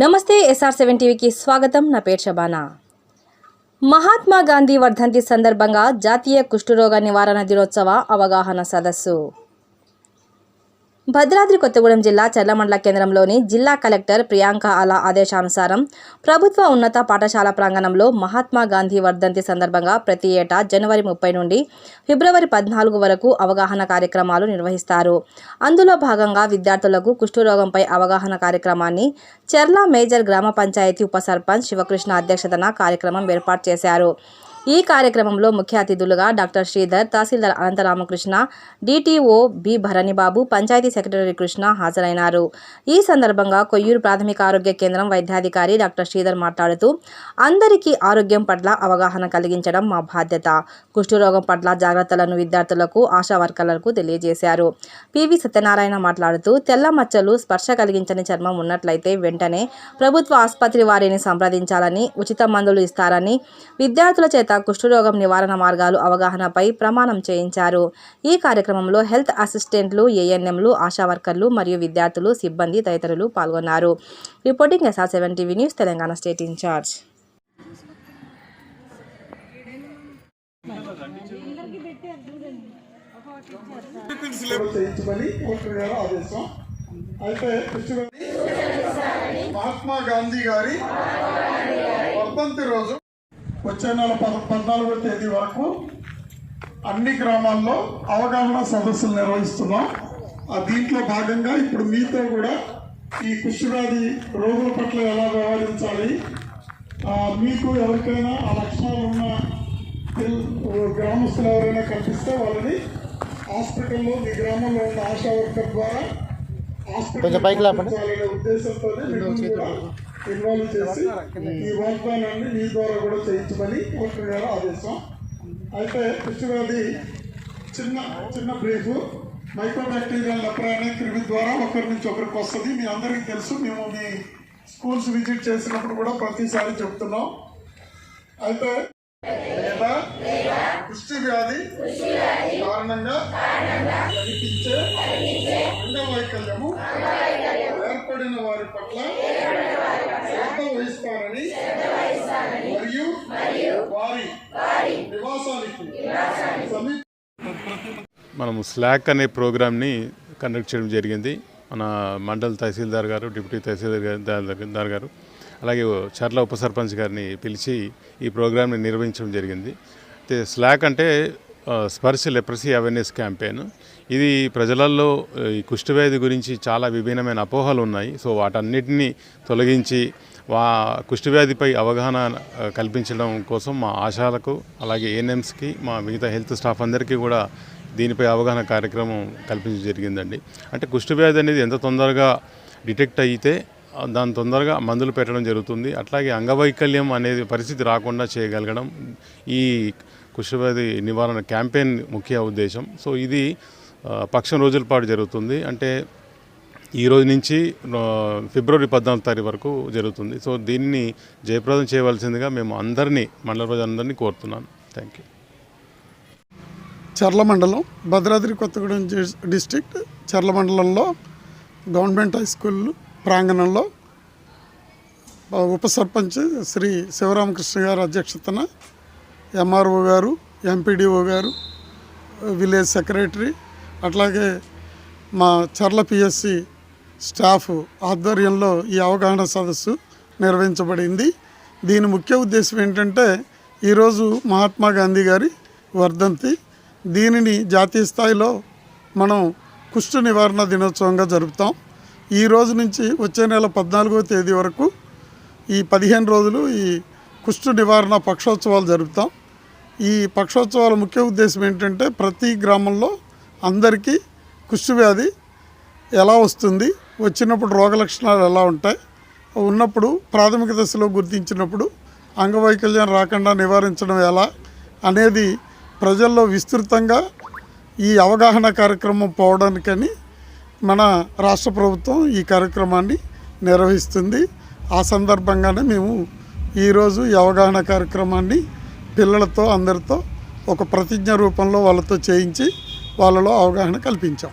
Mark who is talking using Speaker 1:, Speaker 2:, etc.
Speaker 1: నమస్తే SR seven టీవీకి స్వాగతం. నా పేరు షబానా. మహాత్మా గాంధీ వర్ధంతి సందర్భంగా జాతీయ కుష్ఠరోగ నివారణ దినోత్సవ అవగాహన సదస్సు. భద్రాద్రి కొత్తగూడెం జిల్లా చర్లమండల కేంద్రంలోని జిల్లా కలెక్టర్ ప్రియాంక అలా ఆదేశానుసారం ప్రభుత్వ ఉన్నత పాఠశాల ప్రాంగణంలో మహాత్మా గాంధీ వర్ధంతి సందర్భంగా ప్రతి ఏటా జనవరి ముప్పై నుండి ఫిబ్రవరి పద్నాలుగు వరకు అవగాహన కార్యక్రమాలు నిర్వహిస్తారు. అందులో భాగంగా విద్యార్థులకు కుష్ఠరోగంపై అవగాహన కార్యక్రమాన్ని చెర్ల మేజర్ గ్రామ పంచాయతీ ఉప సర్పంచ్ శివకృష్ణ అధ్యక్షతన కార్యక్రమం ఏర్పాటు చేశారు. ఈ కార్యక్రమంలో ముఖ్య అతిథులుగా doctor Sridhar tehsildar Anantaramakrishna DTO B Bharanibabu panchayat secretary Krishna హాజరైనారు. ఈ సందర్భంగా కొయ్యూరు ప్రాథమిక ఆరోగ్య కేంద్రం వైద్యాధికారి డాక్టర్ శ్రీధర్ మాట్లాడుతూ అందరికీ ఆరోగ్యం పట్ల అవగాహన కలిగించడం మా బాధ్యత. కుష్ఠరోగం పట్ల జాగ్రత్తలను విద్యార్థులకు ఆశా వర్కర్లకు తెలియజేశారు. పివి సత్యనారాయణ మాట్లాడుతూ తెల్ల మచ్చలు స్పర్శ కలిగించని చర్మం ఉన్నట్లయితే వెంటనే ప్రభుత్వ ఆసుపత్రి వారిని సంప్రదించాలని ఉచిత మందులు ఇస్తారని విద్యార్థుల చేత కుష్ఠరోగం నివారణ మార్గాలు అవగాహనపై ప్రమాణం చేయించారు. ఈ కార్యక్రమంలో హెల్త్ అసిస్టెంట్లు ఏఎన్ఎంలు ఆశా వర్కర్లు మరియు విద్యార్థులు సిబ్బంది తదితరులు పాల్గొన్నారు. Reporting SR seven TV news Telangana state in charge.
Speaker 2: అయితే మహాత్మా గాంధీ గారి వర్ధంతి రోజు వచ్చే నెల పద పద్నాలుగో తేదీ వరకు అన్ని గ్రామాల్లో అవగాహన సదస్సులు నిర్వహిస్తున్నాం ఆ దీంట్లో భాగంగా ఇప్పుడు మీతో కూడా ఈ కుష్ఠవ్యాధి రోగుల పట్ల ఎలా వ్యవహరించాలి మీకు ఎవరికైనా ఆ లక్షణాలు ఉన్న గ్రామస్తులు ఎవరైనా కనిపిస్తే వాళ్ళని హాస్పిటల్లో మీ గ్రామంలో ఉన్న ఆశా వర్కర్ ద్వారా. హాస్పిటల్ ఉద్దేశంతో ఇన్వాల్వ్ చేసి ఈ వాగ్దానాన్ని మీ ద్వారా కూడా చేయించమని కలెక్టర్ గారు ఆదేశం. అయితే కృష్ణవ్యాధి చిన్న చిన్న బ్రీఫ్. మైక్రోబాక్టీరియల్ లెప్రా అనే క్రిమి ద్వారా ఒకరి నుంచి ఒకరికి వస్తుంది. మీ అందరికీ తెలుసు మేము మీ స్కూల్స్ విజిట్ చేసినప్పుడు కూడా ప్రతిసారి చెప్తున్నాం. అయితే లేదా కుష్టి వ్యాధి కారణంగా కనిపించే అంగవైకల్యము ఏర్పడిన వారి పట్ల శ్రద్ధ వహిస్తారని మరియు వారి నివాసానికి సమీప
Speaker 3: మనము స్లాక్ అనే ప్రోగ్రామ్ని కండక్ట్ చేయడం జరిగింది. మన మండల్ తహసీల్దార్ గారు డిప్యూటీ తహసీల్దార్ గారు గారు అలాగే చర్ల ఉప సర్పంచ్ గారిని పిలిచి ఈ ప్రోగ్రామ్ని నిర్వహించడం జరిగింది. అయితే స్లాక్ అంటే స్పర్శ లెప్రసీ అవేర్నెస్ క్యాంపెయిన్. ఇది ప్రజలలో ఈ కుష్ఠవ్యాధి గురించి చాలా విభిన్నమైన అపోహలు ఉన్నాయి. సో వాటన్నిటిని తొలగించి వా కుష్ఠవ్యాధిపై అవగాహన కల్పించడం కోసం మా ఆశాలకు అలాగే ఏఎన్ఎంస్కి మా మిగతా హెల్త్ స్టాఫ్ అందరికీ కూడా దీనిపై అవగాహన కార్యక్రమం కల్పించడం జరిగిందండి. అంటే కుష్ఠవ్యాధి అనేది ఎంత తొందరగా డిటెక్ట్ అయితే దాని తొందరగా మందులు పెట్టడం జరుగుతుంది. అట్లాగే అంగవైకల్యం అనేది పరిస్థితి రాకుండా చేయగలగడం ఈ కుష్ఠవ్యాధి నివారణ క్యాంపెయిన్ ముఖ్య ఉద్దేశం. సో ఇది పక్షం రోజుల పాటు జరుగుతుంది. అంటే ఈ రోజు నుంచి ఫిబ్రవరి పద్నాలుగు తారీఖు వరకు జరుగుతుంది. సో దీన్ని జయప్రదం చేయవలసిందిగా మేము అందరినీ మండల ప్రజలందరినీ కోరుతున్నాను. థ్యాంక్ యూ
Speaker 2: చర్ల మండలం భద్రాద్రి కొత్తగూడెం జి- చర్ల మండలంలో గవర్నమెంట్ హై స్కూల్ ప్రాంగణంలో ఉప సర్పంచ్ శ్రీ శివరామకృష్ణ గారి అధ్యక్షతన ఎంఆర్ఓ గారు ఎంపీడీఓ గారు విలేజ్ సెక్రటరీ అట్లాగే మా చర్ల పిఎస్సి స్టాఫ్ ఆధ్వర్యంలో ఈ అవగాహన సదస్సు నిర్వహించబడింది. దీని ముఖ్య ఉద్దేశం ఏంటంటే ఈరోజు మహాత్మా గాంధీ గారి వర్ధంతి. దీనిని జాతీయ స్థాయిలో మనం కుష్టు నివారణ దినోత్సవంగా జరుపుతాం. ఈ రోజు నుంచి వచ్చే నెల పద్నాలుగో తేదీ వరకు ఈ పదిహేను రోజులు ఈ కుష్టు నివారణ పక్షోత్సవాలు జరుపుతాం. ఈ పక్షోత్సవాల ముఖ్య ఉద్దేశం ఏంటంటే ప్రతి గ్రామంలో అందరికీ కుష్టు వ్యాధి ఎలా వస్తుంది వచ్చినప్పుడు రోగ లక్షణాలు ఎలా ఉంటాయి ఉన్నప్పుడు ప్రాథమిక దశలో గుర్తించినప్పుడు అంగవైకల్యం రాకుండా నివారించడం ఎలా అనేది ప్రజల్లో విస్తృతంగా ఈ అవగాహన కార్యక్రమం పోవడానికని మన రాష్ట్ర ప్రభుత్వం ఈ కార్యక్రమాన్ని నిర్వహిస్తుంది. ఆ సందర్భంగానే మేము ఈరోజు ఈ అవగాహన కార్యక్రమాన్ని పిల్లలతో అందరితో ఒక ప్రతిజ్ఞ రూపంలో వాళ్ళతో చేయించి వాళ్ళలో అవగాహన కల్పించాం.